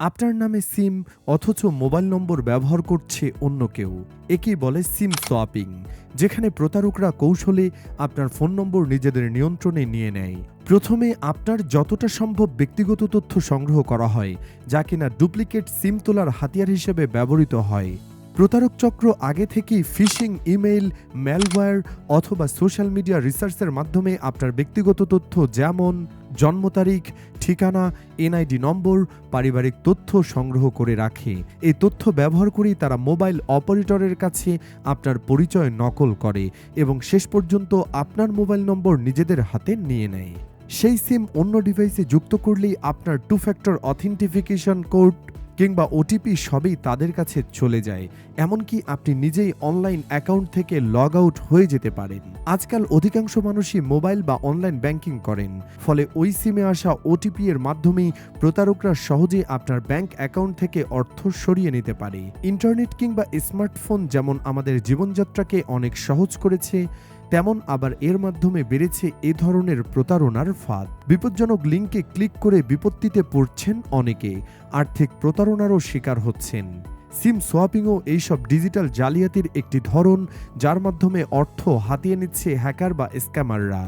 আপনার নামে সিম অথচ মোবাইল নম্বর ব্যবহার করছে অন্য কেউ। একেই বলে সিম সোয়াপিং, যেখানে প্রতারকরা কৌশলে আপনার ফোন নম্বর নিজেদের নিয়ন্ত্রণে নিয়ে নেয়। প্রথমে আপনার যতটা সম্ভব ব্যক্তিগত তথ্য সংগ্রহ করা হয়, যা কিনা ডুপ্লিকেট সিম তোলার হাতিয়ার হিসেবে ব্যবহৃত হয়। প্রতারক চক্র আগে থেকেই ফিশিং, ইমেইল, ম্যালওয়্যার অথবা সোশ্যাল মিডিয়া রিসার্চের মাধ্যমে আপনার ব্যক্তিগত তথ্য যেমন জন্ম তারিখ, ঠিকানা, এনআইডি নম্বর, পারিবারিক তথ্য সংগ্রহ করে রাখে। এই তথ্য ব্যবহার করেই তারা মোবাইল অপারেটরের কাছে আপনার পরিচয় নকল করে এবং শেষ পর্যন্ত আপনার মোবাইল নম্বর নিজেদের হাতে নিয়ে নেয়। সেই সিম অন্য ডিভাইসে যুক্ত করলেই আপনার টু ফ্যাক্টর অথেন্টিফিকেশন কোড কিংবা ওটিপি সবই তাদের কাছে চলে যায়, এমনকি আপনি নিজেই অনলাইন অ্যাকাউন্ট থেকে লগ আউট হয়ে যেতে পারেন। আজকাল অধিকাংশ মানুষই মোবাইল বা অনলাইন ব্যাংকিং করেন, ফলে ওই সিমে আসা ওটিপি এর মাধ্যমেই প্রতারকরা সহজেই আপনার ব্যাংক অ্যাকাউন্ট থেকে অর্থ সরিয়ে নিতে পারে। ইন্টারনেট কিংবা স্মার্টফোন যেমন আমাদের জীবনযাত্রাকে অনেক সহজ করেছে তেমন আবার এর মাধ্যমে বেড়েছে এ ধরনের প্রতারণার ফাঁদ। বিপজ্জনক লিঙ্কে ক্লিক করে বিপত্তিতে পড়ছেন অনেকে। আর্থিক প্রতারণারও শিকার হচ্ছেন। সিম সোয়াপিংও এইসব ডিজিটাল জালিয়াতির একটি ধরন, যার মাধ্যমে অর্থ হাতিয়ে নিচ্ছে হ্যাকার বা স্ক্যামাররা।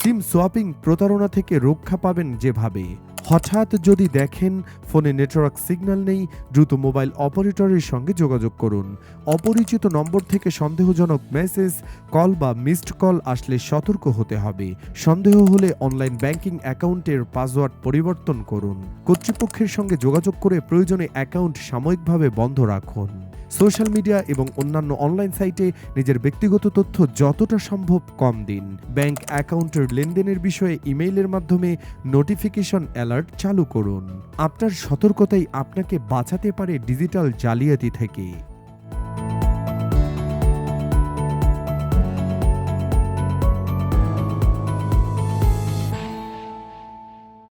সিম সোয়াপিং প্রতারণা থেকে রক্ষা পাবেন যেভাবে। হঠাৎ যদি দেখেন, ফোনে নেটওয়ার্ক সিগন্যাল নেই, দ্রুত মোবাইল অপারেটরের সঙ্গে যোগাযোগ করুন। অপরিচিত নম্বর থেকে সন্দেহজনক মেসেজ, কল বা মিসড কল আসলে সতর্ক হতে হবে। সন্দেহ হলে অনলাইন ব্যাংকিং অ্যাকাউন্টের পাসওয়ার্ড পরিবর্তন করুন। কর্তৃপক্ষের সঙ্গে যোগাযোগ করে প্রয়োজনে অ্যাকাউন্ট সাময়িকভাবে বন্ধ রাখুন। সোশ্যাল মিডিয়া এবং অন্যান্য অনলাইন সাইটে নিজের ব্যক্তিগত তথ্য যতটা সম্ভব কম দিন। ব্যাংক অ্যাকাউন্টের লেনদেনের বিষয়ে ইমেইলের মাধ্যমে নোটিফিকেশন অ্যালার্ট চালু করুন। আপনার সতর্কতাই আপনাকে বাঁচাতে পারে ডিজিটাল জালিয়াতি থেকে।